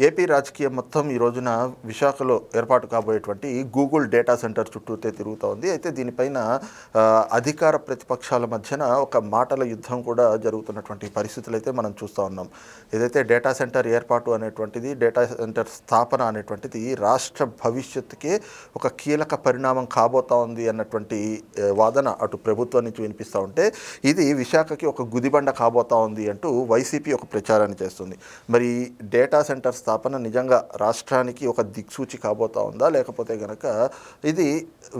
AP రాజకీయం మొత్తం ఈ రోజున విశాఖలో ఏర్పాటు కాబోయేటువంటి గూగుల్ డేటా సెంటర్ చుట్టూతే తిరుగుతూ ఉంది. అయితే దీనిపైన అధికార ప్రతిపక్షాల మధ్యన ఒక మాటల యుద్ధం కూడా జరుగుతున్నటువంటి పరిస్థితులు అయితే మనం చూస్తూ ఉన్నాం. ఏదైతే డేటా సెంటర్ ఏర్పాటు అనేటువంటిది డేటా సెంటర్ స్థాపన అనేటువంటిది రాష్ట్ర భవిష్యత్తుకే ఒక కీలక పరిణామం కాబోతా ఉంది అన్నటువంటి వాదన అటు ప్రభుత్వం నుంచి వినిపిస్తూ ఉంటే ఇది విశాఖకి ఒక గుదిబండ కాబోతా ఉంది అంటూ వైసీపీ ఒక ప్రచారాన్ని చేస్తుంది. మరి డేటా సెంటర్స్ స్థాపన నిజంగా రాష్ట్రానికి ఒక దిక్సూచి కాబోతా ఉందా? లేకపోతే గనక ఇది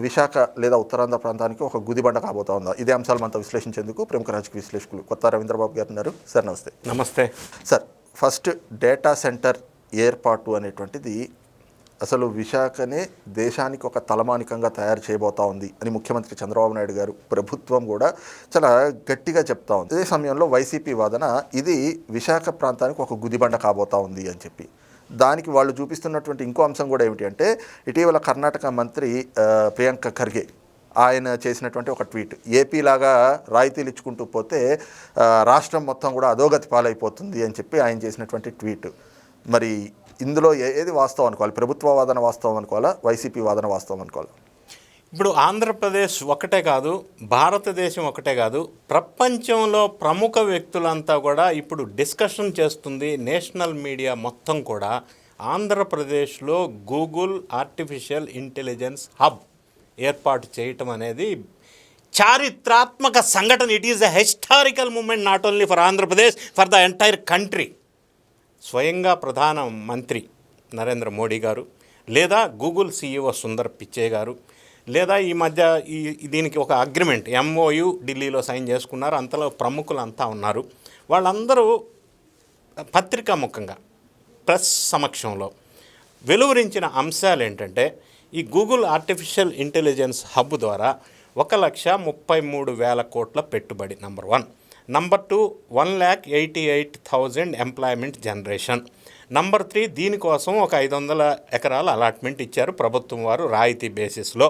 విశాఖ లేదా ఉత్తరాంధ్ర ప్రాంతానికి ఒక గుదిబండ కాబోతా ఉందా? ఇదే అంశాలు మనతో విశ్లేషించేందుకు ప్రముఖ రాజకీయ విశ్లేషకులు కొత్త రవీంద్రబాబు గారు ఉన్నారు. సార్ నమస్తే. నమస్తే. సార్ ఫస్ట్ డేటా సెంటర్ ఏర్పాటు అనేటువంటిది అసలు విశాఖనే దేశానికి ఒక తలమానికంగా తయారు చేయబోతా ఉంది అని ముఖ్యమంత్రి చంద్రబాబు నాయుడు గారు ప్రభుత్వం కూడా చాలా గట్టిగా చెప్తా ఉంది. ఇదే సమయంలో వైసీపీ వాదన ఇది విశాఖ ప్రాంతానికి ఒక గుదిబండ కాబోతా ఉంది అని చెప్పి. దానికి వాళ్ళు చూపిస్తున్నటువంటి ఇంకో అంశం కూడా ఏమిటి అంటే ఇటీవల కర్ణాటక మంత్రి ప్రియాంక ఖర్గే ఆయన చేసినటువంటి ఒక ట్వీట్. ఏపీ లాగా రాయితీలు ఇచ్చుకుంటూ పోతే రాష్ట్రం మొత్తం కూడా అధోగతి పాలైపోతుంది అని చెప్పి ఆయన చేసినటువంటి ట్వీట్. మరి ఇందులో ఏది వాస్తవం అనుకోవాలి? ప్రభుత్వ వాదన వాస్తవం అనుకోవాలా? వైసీపీ వాదన వాస్తవం అనుకోవాలా? ఇప్పుడు ఆంధ్రప్రదేశ్ ఒకటే కాదు భారతదేశం ఒకటే కాదు ప్రపంచంలో ప్రముఖ వ్యక్తులంతా కూడా ఇప్పుడు డిస్కషన్ చేస్తుంది నేషనల్ మీడియా మొత్తం కూడా ఆంధ్రప్రదేశ్లో గూగుల్ ఆర్టిఫిషియల్ ఇంటెలిజెన్స్ హబ్ ఏర్పాటు చేయటం అనేది చారిత్రాత్మక సంఘటన. It is a historical moment not only for Andhra Pradesh for the entire country స్వయంగా ప్రధాన మంత్రి నరేంద్ర మోడీ గారు లేదా గూగుల్ సీఈఓ సుందర్ పిచ్చే గారు లేదా ఈ మధ్య ఈ దీనికి ఒక అగ్రిమెంట్ ఎంఓయు ఢిల్లీలో సైన్ చేసుకున్నారు అంతలో ప్రముఖులు అంతా ఉన్నారు. వాళ్ళందరూ పత్రికా ముఖంగా ప్రెస్ సమక్షంలో వెలువరించిన అంశాలు ఏంటంటే ఈ గూగుల్ ఆర్టిఫిషియల్ ఇంటెలిజెన్స్ హబ్ ద్వారా ఒక లక్ష ముప్పై మూడు వేల కోట్ల పెట్టుబడి number one. Number two one lakh eighty eight thousand employment generation number three దీనికోసం ఒక ఐదు వందల ఎకరాల అలాట్మెంట్ ఇచ్చారు ప్రభుత్వం వారు రాయితీ బేసిస్లో.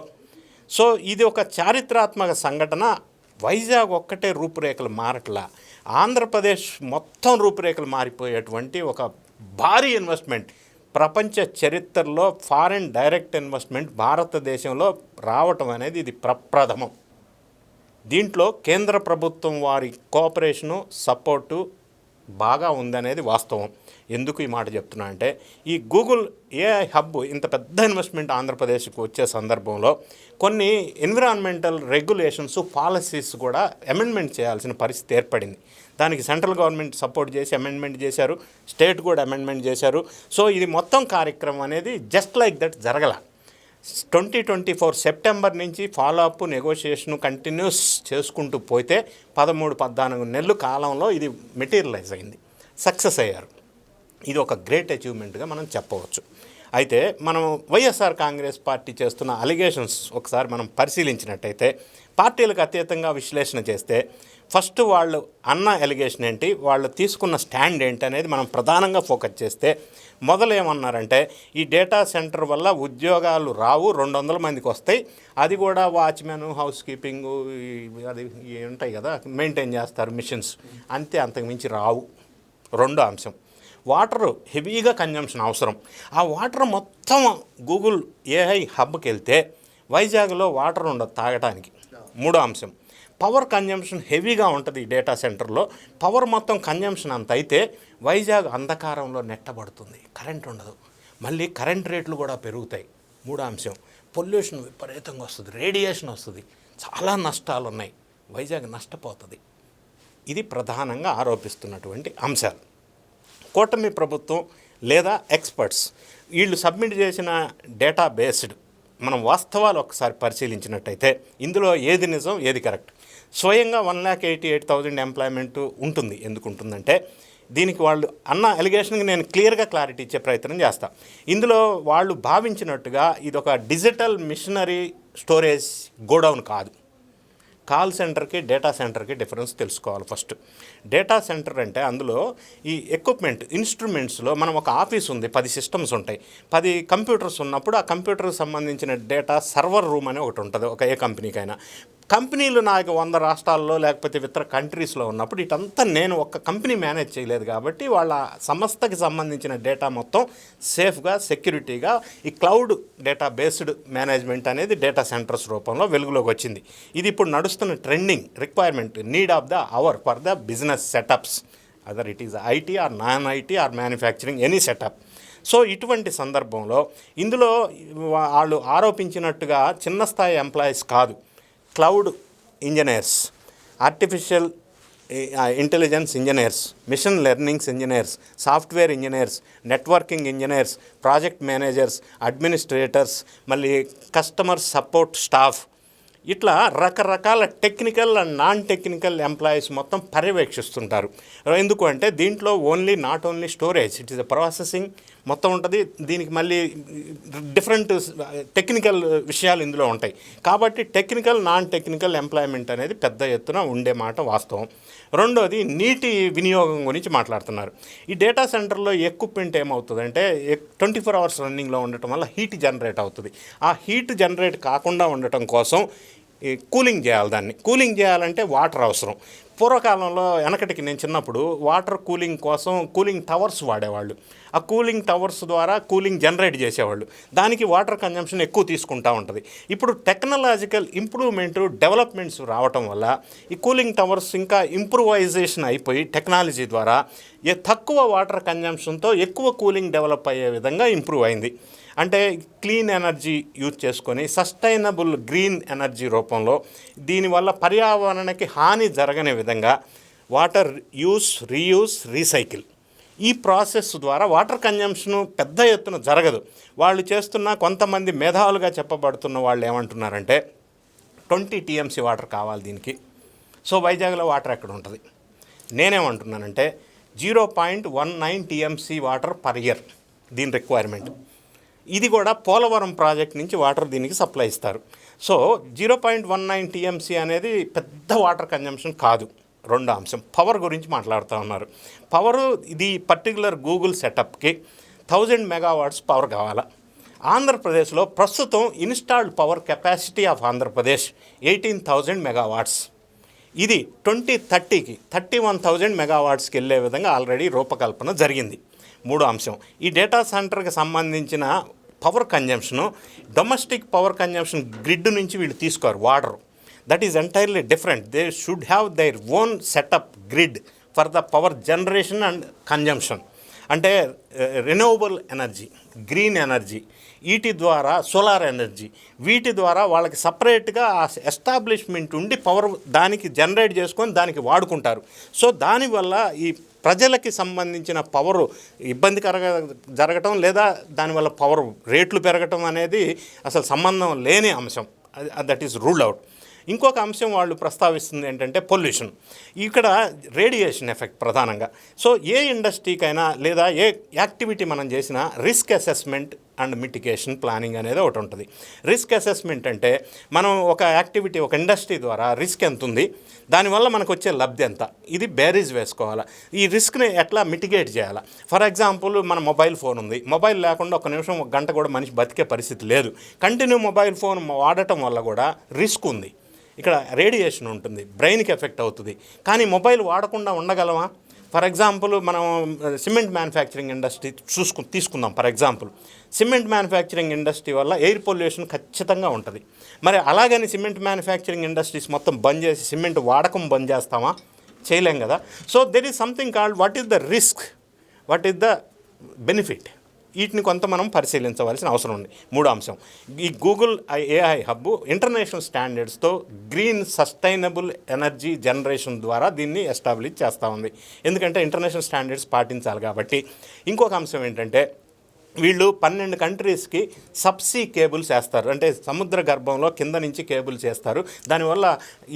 సో ఇది ఒక చారిత్రాత్మక సంఘటన. వైజాగ్ ఒక్కటే రూపురేఖలు మారట్లా. ఆంధ్రప్రదేశ్ మొత్తం రూపురేఖలు మారిపోయేటువంటి ఒక భారీ ఇన్వెస్ట్మెంట్ ప్రపంచ చరిత్రలో ఫారిన్ డైరెక్ట్ ఇన్వెస్ట్మెంట్ భారతదేశంలో రావటం అనేది ఇది ప్రప్రథమం. దీంట్లో కేంద్ర ప్రభుత్వం వారి కోఆపరేషను సపోర్టు బాగా ఉందనేది వాస్తవం. ఎందుకు ఈ మాట చెప్తున్నా అంటే ఈ గూగుల్ ఏఐ హబ్ ఇంత పెద్ద ఇన్వెస్ట్మెంట్ ఆంధ్రప్రదేశ్కు వచ్చే సందర్భంలో కొన్ని ఎన్విరాన్మెంటల్ రెగ్యులేషన్స్ పాలసీస్ కూడా అమెండ్మెంట్ చేయాల్సిన పరిస్థితి ఏర్పడింది. దానికి సెంట్రల్ గవర్నమెంట్ సపోర్ట్ చేసి అమెండ్మెంట్ చేశారు స్టేట్ కూడా అమెండ్మెంట్ చేశారు. సో ఇది మొత్తం కార్యక్రమం అనేది జస్ట్ లైక్ దట్ జరగల. ట్వంటీ ట్వంటీ ఫోర్ సెప్టెంబర్ నుంచి ఫాలో అప్ నెగోషియేషన్ కంటిన్యూస్ చేసుకుంటూ పోతే పదమూడు పద్నాలుగు నెలలు కాలంలో ఇది మెటీరియలైజ్ అయింది. సక్సెస్ అయ్యారు. ఇది ఒక గ్రేట్ అచీవ్మెంట్గా మనం చెప్పవచ్చు. అయితే మనం వైఎస్ఆర్ కాంగ్రెస్ పార్టీ చేస్తున్న అలిగేషన్స్ ఒకసారి మనం పరిశీలించినట్టయితే పార్టీలకు అతీతంగా విశ్లేషణ చేస్తే ఫస్ట్ వాళ్ళు అన్న ఎలిగేషన్ ఏంటి వాళ్ళు తీసుకున్న స్టాండ్ ఏంటి అనేది మనం ప్రధానంగా ఫోకస్ చేస్తే మొదలు ఏమన్నారంటే ఈ డేటా సెంటర్ వల్ల ఉద్యోగాలు రావు రెండు వందల మందికి వస్తాయి. అది కూడా వాచ్మెన్ హౌస్ కీపింగ్ అది ఉంటాయి కదా మెయింటైన్ చేస్తారు మిషన్స్. అంతే అంతకు మించి రావు. రెండో అంశం. వాటర్ హెవీగా కన్జంప్షన్ అవసరం. ఆ వాటర్ మొత్తం గూగుల్ ఏఐ హబ్కి వెళ్తే వైజాగ్లో వాటర్ ఉండదు తాగటానికి. మూడో అంశం. పవర్ కన్జంప్షన్ హెవీగా ఉంటుంది ఈ డేటా సెంటర్లో. పవర్ మొత్తం కన్జంప్షన్ అంత అయితే వైజాగ్ అంధకారంలో నెట్టబడుతుంది. కరెంట్ ఉండదు. మళ్ళీ కరెంట్ రేట్లు కూడా పెరుగుతాయి. మూడో అంశం పొల్యూషన్ విపరీతంగా వస్తుంది. రేడియేషన్ వస్తుంది. చాలా నష్టాలు ఉన్నాయి వైజాగ్ నష్టపోతుంది. ఇది ప్రధానంగా ఆరోపిస్తున్నటువంటి అంశాలు. కూటమి ప్రభుత్వం లేదా ఎక్స్పర్ట్స్ వీళ్ళు సబ్మిట్ చేసిన డేటా బేస్డ్ మనం వాస్తవాలు ఒకసారి పరిశీలించినట్టయితే ఇందులో ఏది నిజం ఏది కరెక్ట్? స్వయంగా one lakh eighty eight thousand employment ఉంటుంది. ఎందుకు ఉంటుందంటే దీనికి వాళ్ళు అన్న ఎలిగేషన్కి నేను క్లియర్గా క్లారిటీ ఇచ్చే ప్రయత్నం చేస్తా. ఇందులో వాళ్ళు భావించినట్టుగా ఇది ఒక డిజిటల్ మిషనరీ స్టోరేజ్ గోడౌన్ కాదు. కాల్ సెంటర్కి డేటా సెంటర్కి డిఫరెన్స్ తెలుసుకోవాలి ఫస్ట్. డేటా సెంటర్ అంటే అందులో ఈ ఎక్విప్మెంట్ ఇన్స్ట్రుమెంట్స్లో మనం ఒక ఆఫీస్ ఉంది పది సిస్టమ్స్ ఉంటాయి. పది కంప్యూటర్స్ ఉన్నప్పుడు ఆ కంప్యూటర్కి సంబంధించిన డేటా సర్వర్ రూమ్ అని ఒకటి ఉంటుంది ఒక ఏ కంపెనీకైనా. కంపెనీలు నాకు వంద రాష్ట్రాల్లో లేకపోతే ఇతర కంట్రీస్లో ఉన్నప్పుడు ఇటంతా నేను ఒక కంపెనీ మేనేజ్ చేయలేదు కాబట్టి వాళ్ళ సంస్థకి సంబంధించిన డేటా మొత్తం సేఫ్గా సెక్యూరిటీగా ఈ క్లౌడ్ డేటా బేస్డ్ మేనేజ్మెంట్ అనేది డేటా సెంటర్స్ రూపంలో వెలుగులోకి వచ్చింది. ఇది ఇప్పుడు నడుస్తున్న trending requirement need of the hour for the business setups other it is IT or non IT or manufacturing any setup so ఇటువంటి సందర్భంలో ఇందులో వాళ్ళు ఆరోపించినట్టుగా చిన్న స్థాయి ఎంప్లాయీస్ కాదు. Cloud engineers artificial intelligence engineers machine learnings engineers software engineers networking engineers project managers administrators మళ్ళీ customer support staff. ఇట్లా రకరకాల technical and non technical employees మొత్తం పర్యవేక్షిస్తుంటారు. ఎందుకు అంటే దీంట్లో only not only storage it is processing మొత్తం ఉంటుంది. దీనికి మళ్ళీ డిఫరెంట్ టెక్నికల్ విషయాలు ఇందులో ఉంటాయి. కాబట్టి టెక్నికల్ నాన్ టెక్నికల్ ఎంప్లాయ్మెంట్ అనేది పెద్ద ఎత్తున ఉండే మాట వాస్తవం. రెండోది నీటి వినియోగం గురించి మాట్లాడుతున్నారు. ఈ డేటా సెంటర్లో ఎక్విప్మెంట్ ఏమవుతుందంటే ట్వంటీ ఫోర్ అవర్స్ రన్నింగ్లో ఉండటం వల్ల హీట్ జనరేట్ అవుతుంది. ఆ హీట్ జనరేట్ కాకుండా ఉండటం కోసం కూలింగ్ చేయాలి దాన్ని. కూలింగ్ చేయాలంటే వాటర్ అవసరం. పూర్వకాలంలో వెనకటికి నేను చిన్నప్పుడు వాటర్ కూలింగ్ కోసం కూలింగ్ టవర్స్ వాడేవాళ్ళు. ఆ కూలింగ్ టవర్స్ ద్వారా కూలింగ్ జనరేట్ చేసేవాళ్ళు. దానికి వాటర్ కన్జంప్షన్ ఎక్కువ తీసుకుంటా ఉంటుంది. ఇప్పుడు టెక్నాలజికల్ ఇంప్రూవ్మెంట్ డెవలప్మెంట్స్ రావటం వల్ల ఈ కూలింగ్ టవర్స్ ఇంకా ఇంప్రూవైజేషన్ అయిపోయి టెక్నాలజీ ద్వారా ఏ తక్కువ వాటర్ కన్జంప్షన్తో ఎక్కువ కూలింగ్ డెవలప్ అయ్యే విధంగా ఇంప్రూవ్ అయింది. అంటే క్లీన్ ఎనర్జీ యూజ్ చేసుకొని సస్టైనబుల్ గ్రీన్ ఎనర్జీ రూపంలో దీనివల్ల పర్యావరణానికి హాని జరగని విధంగా వాటర్ యూస్ రీయూస్ రీసైకిల్. ఈ ప్రాసెస్ ద్వారా వాటర్ కన్జంప్షన్ పెద్ద ఎత్తున జరగదు. వాళ్ళు చేస్తున్న కొంతమంది మేధావులుగా చెప్పబడుతున్న వాళ్ళు ఏమంటున్నారంటే ట్వంటీ టీఎంసీ వాటర్ కావాలి దీనికి. సో వైజాగ్లో వాటర్ ఎక్కడ ఉంటుంది? నేనేమంటున్నానంటే zero point one nine TMC water per year. దీని రిక్వైర్మెంట్. ఇది కూడా పోలవరం ప్రాజెక్ట్ నుంచి వాటర్ దీనికి సప్లై ఇస్తారు. So zero point one nine TMC అనేది పెద్ద వాటర్ కన్జంప్షన్ కాదు. రెండో అంశం. పవర్ గురించి మాట్లాడుతూ ఉన్నారు. పవర్ ఇది పర్టికులర్ గూగుల్ సెటప్కి థౌజండ్ మెగావాట్స్ పవర్ కావాలా? ఆంధ్రప్రదేశ్లో ప్రస్తుతం installed power capacity of Andhra Pradesh eighteen thousand megawatts. ఇది ట్వంటీ థర్టీకి థర్టీ వన్ థౌజండ్ మెగావాట్స్కి వెళ్ళే విధంగా ఆల్రెడీ రూపకల్పన జరిగింది. మూడో అంశం. ఈ డేటా సెంటర్కి సంబంధించిన power consumption domestic power consumption grid నుంచి వీళ్ళు తీసుకోరు వాడరు. That is entirely different they should have their own setup grid for the power generation and consumption అంటే రెన్యూవబుల్ ఎనర్జీ గ్రీన్ ఎనర్జీ వీటి ద్వారా సోలార్ ఎనర్జీ వీటి ద్వారా వాళ్ళకి సపరేట్గా ఆ ఎస్టాబ్లిష్మెంట్ ఉండి పవర్ దానికి జనరేట్ చేసుకొని దానికి వాడుకుంటారు. సో దానివల్ల ఈ ప్రజలకి సంబంధించిన పవర్ ఇబ్బందికరంగా జరగటం లేదా దానివల్ల పవర్ రేట్లు పెరగటం అనేది అసలు సంబంధం లేని అంశం. దట్ ఈస్ రూల్డ్ అవుట్ ఇంకొక అంశం వాళ్ళు ప్రస్తావిస్తుంది ఏంటంటే పొల్యూషన్. ఇక్కడ రేడియేషన్ ఎఫెక్ట్ ప్రధానంగా. సో ఏ ఇండస్ట్రీకైనా లేదా ఏ యాక్టివిటీ మనం చేసినా risk assessment and mitigation planning అనేది ఒకటి ఉంటుంది. రిస్క్ అసెస్మెంట్ అంటే మనం ఒక యాక్టివిటీ ఒక ఇండస్ట్రీ ద్వారా రిస్క్ ఎంత ఉంది దానివల్ల మనకు వచ్చే లబ్ధి ఎంత? ఇది బ్యారేజ్ వేసుకోవాలా? ఈ రిస్క్ని ఎట్లా మిటిగేట్ చేయాలా? ఫర్ ఎగ్జాంపుల్ మన మొబైల్ ఫోన్ ఉంది. మొబైల్ లేకుండా ఒక నిమిషం ఒక గంట కూడా మనిషి బతికే పరిస్థితి లేదు. కంటిన్యూ మొబైల్ ఫోన్ వాడటం వల్ల కూడా రిస్క్ ఉంది. ఇక్కడ రేడియేషన్ ఉంటుంది. బ్రెయిన్కి ఎఫెక్ట్ అవుతుంది. కానీ మొబైల్ వాడకుండా ఉండగలమా? ఫర్ ఎగ్జాంపుల్ మనం సిమెంట్ మ్యానుఫ్యాక్చరింగ్ ఇండస్ట్రీ చూసుకు తీసుకుందాం for example. Cement manufacturing industry వల్ల ఎయిర్ పొల్యూషన్ ఖచ్చితంగా ఉంటుంది. మరి అలాగని సిమెంట్ మ్యానుఫ్యాక్చరింగ్ ఇండస్ట్రీస్ మొత్తం బంద్ చేసి సిమెంట్ వాడకం బంద్ చేస్తామా? చేయలేం కదా. So there is something called what is the risk what is the benefit వీటిని కొంత మనం పరిశీలించవలసిన అవసరం ఉంది. మూడో అంశం. ఈ గూగుల్ ఏఐ హబ్ ఇంటర్నేషనల్ స్టాండర్డ్స్తో గ్రీన్ సస్టైనబుల్ ఎనర్జీ జనరేషన్ ద్వారా దీన్ని ఎస్టాబ్లిష్ చేస్తూ ఉంది. ఎందుకంటే ఇంటర్నేషనల్ స్టాండర్డ్స్ పాటించాలి కాబట్టి. ఇంకొక అంశం ఏంటంటే వీళ్ళు పన్నెండు కంట్రీస్కి సబ్సీ కేబుల్స్ వేస్తారు. అంటే సముద్ర గర్భంలో కింద నుంచి కేబుల్స్ వేస్తారు. దానివల్ల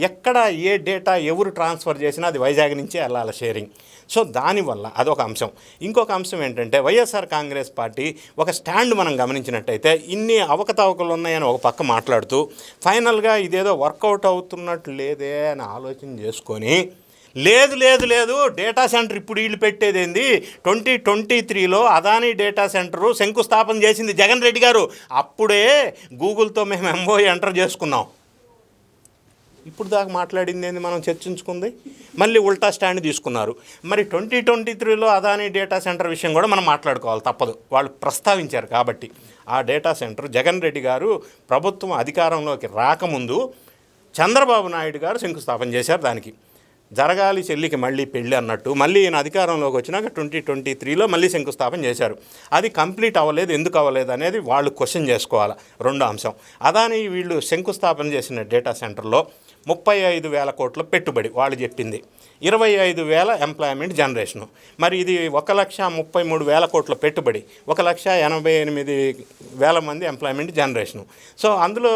ఎక్కడ ఏ డేటా ఎవరు ట్రాన్స్ఫర్ చేసినా అది వైజాగ్ నుంచే వెళ్ళాలి షేరింగ్. సో దానివల్ల అదొక అంశం. ఇంకొక అంశం ఏంటంటే వైఎస్ఆర్ కాంగ్రెస్ పార్టీ ఒక స్టాండ్ మనం గమనించినట్టయితే ఇన్ని అవకతవకలు ఉన్నాయని ఒక పక్క మాట్లాడుతూ ఫైనల్గా ఇదేదో వర్కౌట్ అవుతున్నట్టు లేదే అని ఆలోచన చేసుకొని లేదు లేదు లేదు. డేటా సెంటర్ ఇప్పుడు వీళ్ళు పెట్టేదేంది ట్వంటీ ట్వంటీ త్రీలో అదానీ డేటా సెంటరు శంకుస్థాపన చేసింది జగన్ రెడ్డి గారు. అప్పుడే గూగుల్తో మేము ఎంఓ ఎంటర్ చేసుకున్నాం. ఇప్పుడు దాకా మాట్లాడింది ఏంది మనం చర్చించుకుంది? మళ్ళీ ఉల్టా స్టాండ్ తీసుకున్నారు. మరి ట్వంటీ ట్వంటీ త్రీలో అదానీ డేటా సెంటర్ విషయం కూడా మనం మాట్లాడుకోవాలి తప్పదు. వాళ్ళు ప్రస్తావించారు కాబట్టి. ఆ డేటా సెంటర్ జగన్ రెడ్డి గారు ప్రభుత్వం అధికారంలోకి రాకముందు చంద్రబాబు నాయుడు గారు శంకుస్థాపన చేశారు దానికి. జరగాలి చెల్లికి మళ్ళీ పెళ్ళి అన్నట్టు మళ్ళీ ఈయన అధికారంలోకి వచ్చినాక ట్వంటీ ట్వంటీ త్రీలో మళ్ళీ శంకుస్థాపన చేశారు. అది కంప్లీట్ అవ్వలేదు ఎందుకు అవ్వలేదు అనేది వాళ్ళు క్వశ్చన్ చేసుకోవాలి. రెండో అంశం. అదాని వీళ్ళు శంకుస్థాపన చేసిన డేటా సెంటర్లో ముప్పై ఐదు వేల కోట్ల పెట్టుబడి వాళ్ళు చెప్పింది. ఇరవై ఐదు వేల ఎంప్లాయ్మెంట్ జనరేషను. మరి ఇది ఒక లక్ష ముప్పై మూడు వేల కోట్ల పెట్టుబడి. ఒక లక్ష ఎనభై ఎనిమిది వేల మంది ఎంప్లాయ్మెంట్ జనరేషను. సో అందులో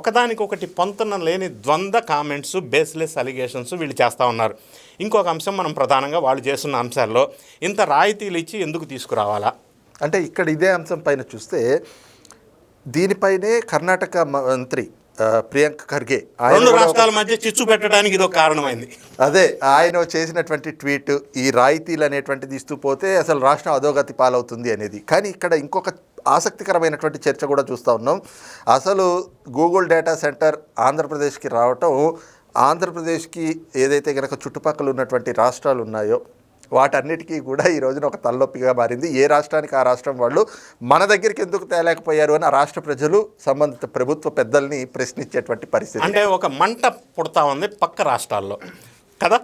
ఒకదానికొకటి పొంతన లేని ద్వంద్వ కామెంట్స్ బేస్లెస్ అలిగేషన్స్ వీళ్ళు చేస్తూ ఉన్నారు. ఇంకొక అంశం మనం ప్రధానంగా వాళ్ళు చేస్తున్న అంశాల్లో ఇంత రాయితీలు ఇచ్చి ఎందుకు తీసుకురావాలా? అంటే ఇక్కడ ఇదే అంశం పైన చూస్తే దీనిపైనే కర్ణాటక మంత్రి ప్రియాంక్ ఖర్గే. ఆయన రెండు రాష్ట్రాల మధ్య చిచ్చు పెట్టడానికి ఇది ఒక కారణమైంది. అదే ఆయన చేసినటువంటి ట్వీట్ ఈ రాయితీలు అనేటువంటిది ఇస్తూ పోతే అసలు రాష్ట్రం అధోగతి పాలవుతుంది అనేది. కానీ ఇక్కడ ఇంకొక ఆసక్తికరమైనటువంటి చర్చ కూడా చూస్తూ ఉన్నాం. అసలు గూగుల్ డేటా సెంటర్ ఆంధ్రప్రదేశ్కి రావటం ఆంధ్రప్రదేశ్కి ఏదైతే కనుక చుట్టుపక్కల ఉన్నటువంటి రాష్ట్రాలు ఉన్నాయో వాటన్నిటికీ కూడా ఈ రోజున ఒక తలనొప్పిగా మారింది. ఏ రాష్ట్రానికి ఆ రాష్ట్రం వాళ్ళు మన దగ్గరికి ఎందుకు తేలేకపోయారు అని ఆ రాష్ట్ర ప్రజలు సంబంధిత ప్రభుత్వ పెద్దల్ని ప్రశ్నించేటువంటి పరిస్థితి. అంటే ఒక మంట పుడతా ఉంది పక్క రాష్ట్రాల్లో. కదా?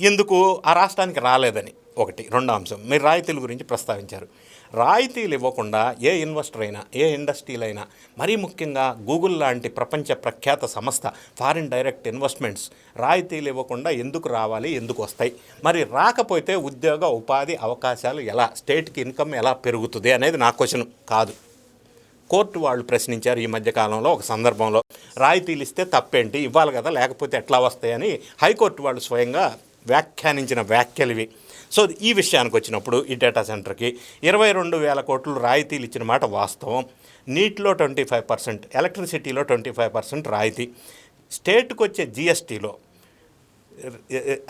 ఎందుకు? ఆ రాష్ట్రానికి రాలేదని. ఒకటి రెండో అంశం. మీరు రాయితీల గురించి ప్రస్తావించారు. రాయితీలు ఇవ్వకుండా ఏ ఇన్వెస్టర్ అయినా ఏ ఇండస్ట్రీలు అయినా మరీ ముఖ్యంగా గూగుల్ లాంటి ప్రపంచ ప్రఖ్యాత సంస్థ ఫారిన్ డైరెక్ట్ ఇన్వెస్ట్మెంట్స్ రాయితీలు ఇవ్వకుండా ఎందుకు రావాలి ఎందుకు వస్తాయి? మరి రాకపోతే ఉద్యోగ ఉపాధి అవకాశాలు ఎలా స్టేట్కి ఇన్కమ్ ఎలా పెరుగుతుంది అనేది నా క్వశ్చన్. కాదు. కోర్టు వాళ్ళు ప్రశ్నించారు ఈ మధ్యకాలంలో ఒక సందర్భంలో. రాయితీలు ఇస్తే తప్పేంటి? ఇవ్వాలి కదా లేకపోతే ఎట్లా వస్తాయని హైకోర్టు వాళ్ళు స్వయంగా వ్యాఖ్యానించిన వ్యాఖ్యలు ఇవి. సో ఈ విషయానికి వచ్చినప్పుడు ఈ డేటా సెంటర్కి ఇరవై రెండు వేల కోట్లు రాయితీలు ఇచ్చిన మాట వాస్తవం. నీటిలో ట్వంటీ ఫైవ్ పర్సెంట్ ఎలక్ట్రిసిటీలో ట్వంటీ ఫైవ్ పర్సెంట్ రాయితీ. స్టేట్కి వచ్చే జిఎస్టీలో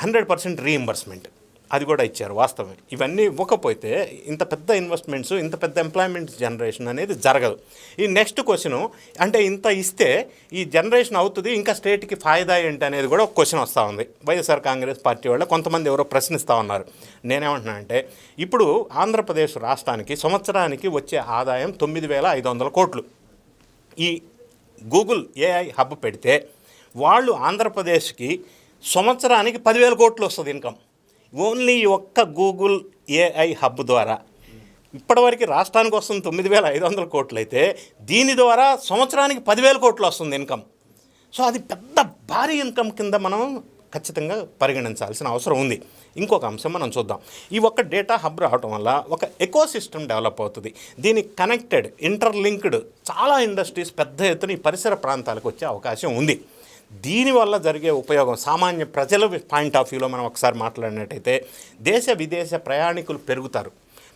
హండ్రెడ్ పర్సెంట్ రీఎంబర్స్మెంట్ అది కూడా ఇచ్చారు వాస్తవం. ఇవన్నీ ఇవ్వకపోతే ఇంత పెద్ద ఇన్వెస్ట్మెంట్స్ ఇంత పెద్ద ఎంప్లాయ్మెంట్ జనరేషన్ అనేది జరగదు. ఈ నెక్స్ట్ క్వశ్చన్ అంటే ఇంత ఇస్తే ఈ జనరేషన్ అవుతుంది ఇంకా స్టేట్కి ఫాయిదా ఏంటి అనేది కూడా ఒక క్వశ్చన్ వస్తూ ఉంది. వైఎస్ఆర్ కాంగ్రెస్ పార్టీ వాళ్ళు కొంతమంది ఎవరో ప్రశ్నిస్తూ ఉన్నారు. నేనేమంటున్నానంటే ఇప్పుడు ఆంధ్రప్రదేశ్ రాష్ట్రానికి సంవత్సరానికి వచ్చే ఆదాయం తొమ్మిది వేల ఐదు వందల కోట్లు. ఈ గూగుల్ ఏఐ హబ్ పెడితే వాళ్ళు ఆంధ్రప్రదేశ్కి సంవత్సరానికి పదివేల కోట్లు వస్తుంది ఇన్కమ్ ఓన్లీ ఒక్క గూగుల్ ఏఐ హబ్ ద్వారా. ఇప్పటివరకు రాష్ట్రానికి వస్తుంది తొమ్మిది వేల ఐదు వందల కోట్లు అయితే దీని ద్వారా సంవత్సరానికి పదివేల కోట్లు వస్తుంది ఇన్కమ్. సో అది పెద్ద భారీ ఇన్కమ్ కింద మనం ఖచ్చితంగా పరిగణించాల్సిన అవసరం ఉంది. ఇంకొక అంశం మనం చూద్దాం. ఈ ఒక్క డేటా హబ్ రావటం వల్ల ఒక ఎకో సిస్టమ్ డెవలప్ అవుతుంది. దీనికి కనెక్టెడ్ ఇంటర్లింక్డ్ చాలా ఇండస్ట్రీస్ పెద్ద ఎత్తున ఈ పరిసర ప్రాంతాలకు వచ్చే అవకాశం ఉంది. దీనివల్ల జరిగే ఉపయోగం సామాన్య ప్రజల పాయింట్ ఆఫ్ వ్యూలో మనం ఒకసారి మాట్లాడినట్టయితే దేశ విదేశ ప్రయాణికులు పెరుగుతారు.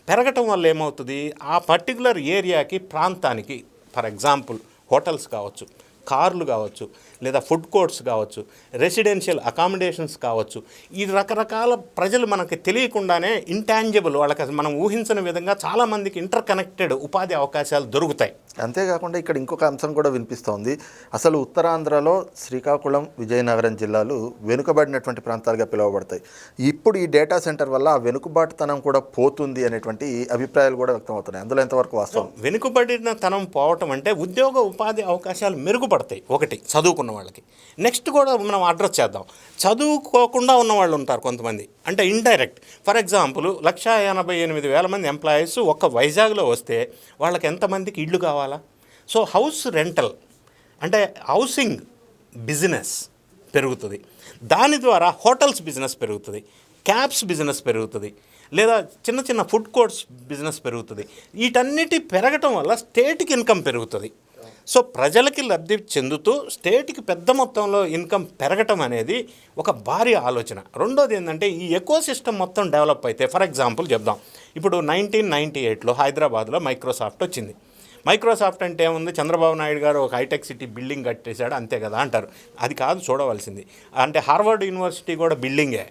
పెరగటం వల్ల ఏమవుతుంది? ఆ పర్టికులర్ ఏరియాకి ప్రాంతానికి ఫర్ ఎగ్జాంపుల్ హోటల్స్ కావచ్చు కార్లు కావచ్చు లేదా ఫుడ్ కోర్ట్స్ కావచ్చు రెసిడెన్షియల్ అకామిడేషన్స్ కావచ్చు ఈ రకరకాల ప్రజలు మనకి తెలియకుండానే ఇంటాంజిబుల్ వాళ్ళకి మనం ఊహించిన విధంగా చాలామందికి ఇంటర్ కనెక్టెడ్ ఉపాధి అవకాశాలు దొరుకుతాయి. అంతేకాకుండా ఇక్కడ ఇంకొక అంశం కూడా వినిపిస్తోంది. అసలు ఉత్తరాంధ్రలో శ్రీకాకుళం విజయనగరం జిల్లాలు వెనుకబడినటువంటి ప్రాంతాలుగా పిలువబడతాయి. ఇప్పుడు ఈ డేటా సెంటర్ వల్ల ఆ వెనుకబాటుతనం కూడా పోతుంది అనేటువంటి అభిప్రాయాలు కూడా వ్యక్తం అవుతున్నాయి అందులో ఎంతవరకు వాస్తవం? వెనుకబడిన తనం పోవటం అంటే ఉద్యోగ ఉపాధి అవకాశాలు మెరుగుపడతాయి. ఒకటి చదువుకున్న వాళ్ళకి. నెక్స్ట్ కూడా మనం అడ్రస్ చేద్దాం. చదువుకోకుండా ఉన్న వాళ్ళు ఉంటారు కొంతమంది. అంటే ఇండైరెక్ట్. ఫర్ ఎగ్జాంపుల్ లక్ష ఎనభై ఎనిమిది వేల మంది ఎంప్లాయీస్ ఒక్క వైజాగ్లో వస్తే వాళ్ళకి ఎంతమందికి ఇళ్ళు కావాలి? సో హౌస్ రెంటల్ అంటే హౌసింగ్ బిజినెస్ పెరుగుతుంది. దాని ద్వారా హోటల్స్ బిజినెస్ పెరుగుతుంది. క్యాబ్స్ బిజినెస్ పెరుగుతుంది. లేదా చిన్న చిన్న ఫుడ్ కోర్ట్స్ బిజినెస్ పెరుగుతుంది. వీటన్నిటి పెరగటం వల్ల స్టేట్కి ఇన్కమ్ పెరుగుతుంది. సో ప్రజలకి లబ్ధి చెందుతూ స్టేట్కి పెద్ద మొత్తంలో ఇన్కమ్ పెరగటం అనేది ఒక భారీ ఆలోచన. రెండోది ఏంటంటే ఈ ఎకో సిస్టమ్ మొత్తం డెవలప్ అయితే ఫర్ ఎగ్జాంపుల్ చెప్దాం. ఇప్పుడు నైన్టీన్ నైంటీ ఎయిట్లో హైదరాబాద్లో మైక్రోసాఫ్ట్ వచ్చింది. మైక్రోసాఫ్ట్ అంటే ఏముంది? చంద్రబాబు నాయుడు గారు ఒక హైటెక్ సిటీ బిల్డింగ్ కట్టేశాడు అంతే కదా అంటారు. అది కాదు చూడవలసింది. అంటే హార్వర్డ్ యూనివర్సిటీ కూడా బిల్డింగే.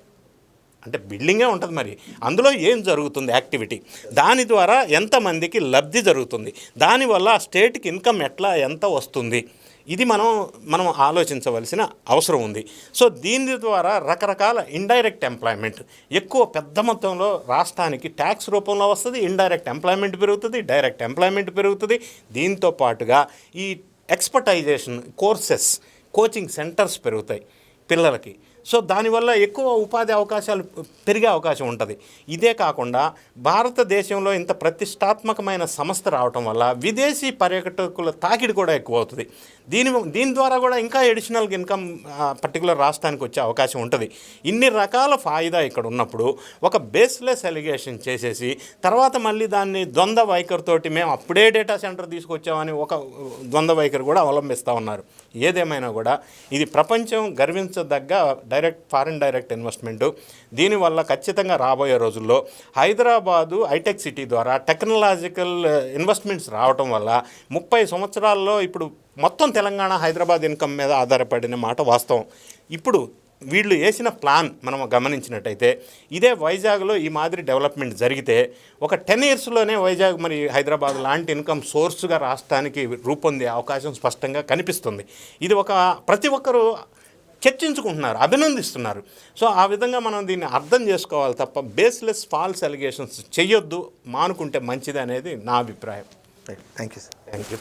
అంటే బిల్డింగే ఉంటుంది మరి. అందులో ఏం జరుగుతుంది యాక్టివిటీ? దాని ద్వారా ఎంతమందికి లబ్ధి జరుగుతుంది? దానివల్ల ఆ స్టేట్కి ఇన్కమ్ ఎట్లా ఎంత వస్తుంది? ఇది మనం మనం ఆలోచించవలసిన అవసరం ఉంది. సో దీని ద్వారా రకరకాల ఇండైరెక్ట్ ఎంప్లాయ్మెంట్. ఎక్కువ పెద్ద మొత్తంలో రాష్ట్రానికి ట్యాక్స్ రూపంలో వస్తుంది ఇండైరెక్ట్ ఎంప్లాయ్మెంట్ పెరుగుతుంది డైరెక్ట్ ఎంప్లాయ్మెంట్ పెరుగుతుంది. దీంతో పాటుగా ఈ ఎక్స్పర్టైజేషన్ కోర్సెస్ కోచింగ్ సెంటర్స్ పెరుగుతాయి పిల్లలకి. సో దానివల్ల ఎక్కువ ఉపాధి అవకాశాలు పెరిగే అవకాశం ఉంటుంది. ఇదే కాకుండా భారతదేశంలో ఇంత ప్రతిష్టాత్మకమైన సంస్థ రావటం వల్ల విదేశీ పర్యాటకుల తాకిడి కూడా ఎక్కువ అవుతుంది దీని దీని ద్వారా కూడా ఇంకా ఎడిషనల్ ఇన్కమ్ పర్టికులర్ రాష్ట్రానికి వచ్చే అవకాశం ఉంటుంది. ఇన్ని రకాల ఫాయిదా ఇక్కడ ఉన్నప్పుడు ఒక బేస్లెస్ ఎలిగేషన్ చేసేసి తర్వాత మళ్ళీ దాన్ని ద్వంద్వ వైఖరితోటి మేము అప్పుడే డేటా సెంటర్ తీసుకొచ్చామని ఒక ద్వంద్వ వైఖరి కూడా అవలంబిస్తూ ఉన్నారు. ఏదేమైనా కూడా ఇది ప్రపంచం గర్వించదగ్గ డైరెక్ట్ ఫారిన్ డైరెక్ట్ ఇన్వెస్ట్మెంటు. దీనివల్ల ఖచ్చితంగా రాబోయే రోజుల్లో హైదరాబాదు హైటెక్ సిటీ ద్వారా టెక్నాలజికల్ ఇన్వెస్ట్మెంట్స్ రావటం వల్ల ముప్పై సంవత్సరాల్లో ఇప్పుడు మొత్తం తెలంగాణ హైదరాబాద్ ఇన్కమ్ మీద ఆధారపడిన మాట వాస్తవం. ఇప్పుడు వీళ్ళు వేసిన ప్లాన్ మనం గమనించినట్టయితే ఇదే వైజాగ్లో ఈ మాదిరి డెవలప్మెంట్ జరిగితే ఒక టెన్ ఇయర్స్లోనే వైజాగ్ మరి హైదరాబాద్ లాంటి ఇన్కమ్ సోర్స్గా రాష్ట్రానికి రూపొందే అవకాశం స్పష్టంగా కనిపిస్తుంది. ఇది ఒక ప్రతి ఒక్కరూ చర్చించుకుంటున్నారు అభినందిస్తున్నారు. సో ఆ విధంగా మనం దీన్ని అర్థం చేసుకోవాలి తప్ప బేస్లెస్ ఫాల్స్ అలిగేషన్స్ చెయ్యొద్దు మానుకుంటే మంచిది అనేది నా అభిప్రాయం. Thank you sir thank you